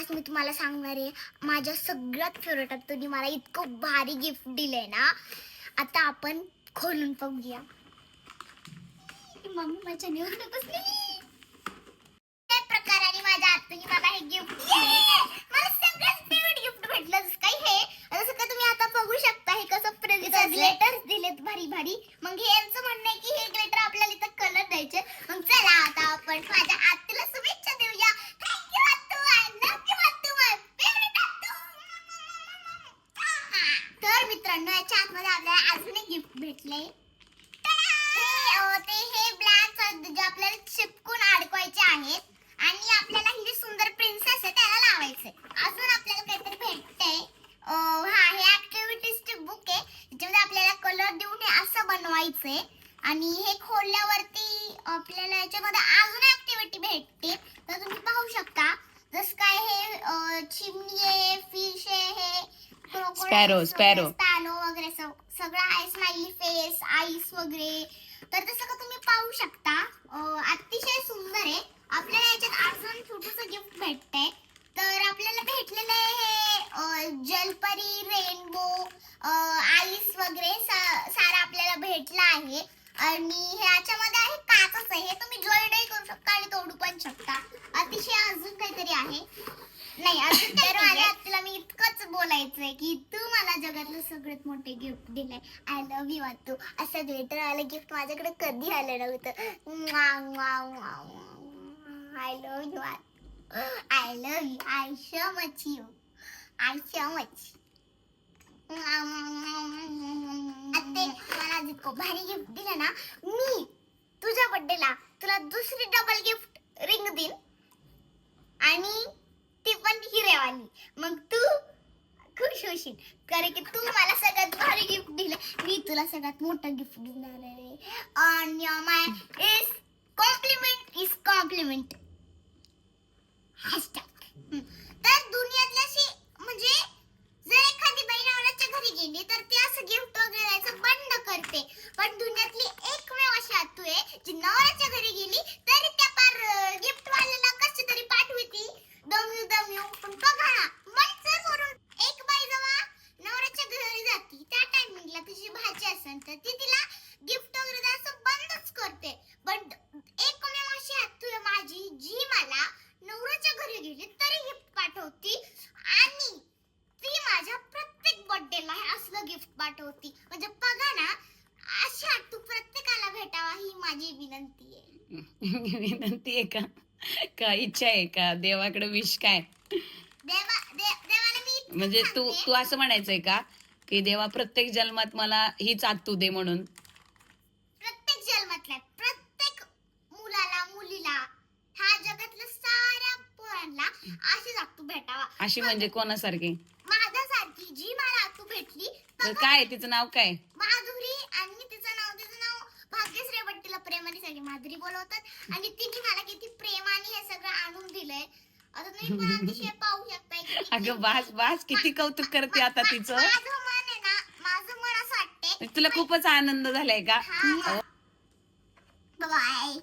आज मी तुम्हाला सांगणार आहे माझ्या सगळ्यात फेवरेट तुम्ही मला इतकं भारी गिफ्ट दिलंय ना. आता आपण खोलून बघूया. मम्मी माझ्या न्यूज बसली. त्या प्रकाराने माझ्या आत्तूने मला हे गिफ्ट मला सगळ्यात फेवरेट गिफ्ट भेटलं हे? जसं का तुम्ही आता बघू शकता हे कसं प्रेझेंट ग्लेटर्स दिलेत भारी भारी. मग हे यांचं म्हणणं आहे की हे ग्लेटर आपल्याला इथं कलर द्यायचे. मग चला आता आपण माझ्या आत्तूला मित्रांनो याच्या आतमध्ये आपल्याला अजून एक गिफ्ट भेटले हे ते हे ब्लॅक जे आपल्याला चिपकून अडकवायचे आहेत आणि आपल्याला ही सुंदर प्रिन्सेस आहे त्याला लावायचे अजून आपल्याला काहीतरी भेटतंय. हा हे ऍक्टिव्हिटीजचे बुक आहे त्याच्यामध्ये आपल्याला कलर देऊन हे असं बनवायचंय. आणि हे खोलल्यावरती आपल्याला याच्यामध्ये अजून ऍक्टिव्हिटी भेटते तर तुम्ही पाहू शकता. जसं काय हे चिमणी आहे फिश आहे हे वगैरे, sparrow. स्पॅनो वगैरे सग- सगळं आहे स्माइली फेस आईस वगैरे. तर तसं का तुम्ही पाहू शकता. अतिशय सुंदर आहे. आपल्याला याच्यात अजून छोटस गिफ्ट भेटतंय. तर आपल्याला भेटलेलं आहे हे जलपरी रेनबो आईस वगैरे सारं आपल्याला भेटलं आहे. आणि ह्याच्यामध्ये आहे काचच आहे. हे तुम्ही जॉईंटही करू शकता आणि तोडू पण शकता. अतिशय अजून काहीतरी आहे. नाही अजून तर माझ्या आत्याला मी बोलायचंय की तू मला जगातलं सगळ्यात मोठे गिफ्ट दिलंय. आय लव्ह यू आतू असं भेटर आलं गिफ्ट माझ्याकडे कधी आलं नव्हतं. I love you I love you I so much you I so much मला जितकं भारी गिफ्ट दिलं ना मी तुझ्या बड्डेला तुला दुसरी डबल गिफ्ट रिंग देईन. आणि ती पण हिरेवाली. मग तू खुश कारण की तू मला सगळ्यात भारी गिफ्ट दिलं. मी तुला सगळ्यात मोठं गिफ्ट देणार आहे. आणि my is compliment is compliment hashtag तर दुनियातली म्हणजे जर एखादी बाई नवऱ्याच्या घरी गेली तर ते असं गिफ्ट वगैरे द्यायचं बंद करते पण दुनियातली एकमेव अशी आतू आहे जी नवऱ्याच्या घरी गेली तरी त्या पार गिफ्ट वाल्याला कशी तरी पाठविती दमयू दमयू पण बघा ना मंचर वरून एक बाई जेव्हा नवऱ्याच्या घरी जाती त्या टायमिंगला तिची भाजी असेल तर ती तिला गिफ्ट वगैरे द्यायचं बंदच करते पण एकमेव अशी आतू आहे माझी जी मला नवऱ्याच्या घरी गेली तरी गिफ्ट पाठवती आणि ती माझ्या प्रत्येक बर्थडेला हे गिफ्ट पाठवती म्हणजे बघा ना अशा तू प्रत्येकाला भेटावा ही माझी विनंती आहे. विनंती आहे का? का इच्छा आहे का? देवाकडे विश काय? देवा दे- देवाला मी इतकंच म्हणजे तू तू असं म्हणायचंय का? की देवा प्रत्येक जन्मात मला हीच आतू दे म्हणून. प्रत्येक जन्मातल्या प्रत्येक मुलाला मुलीला ह्या जगातल्या साऱ्या पोरांना अशी जातू भेटावा. अशी म्हणजे कोणासारखी माझ्यासारखी जी मला आतू भेटली तर काय तिचं नाव काय? माधुरी आणि तिचं नाव तिचं नाव भाग्यश्री बट तिला प्रेमाने सगळी माधुरी बोलवतात. आणि तिने मला किती प्रेमाने हे सगळं आणून दिलंय. आता तुम्ही पण अतिशय पाहू शकताय की अगं बास बास किती कौतुक करते आता तिचं. माझं मन आहे ना माझं मन असं वाटतंय. तुला खूपच आनंद झालाय का? बाय.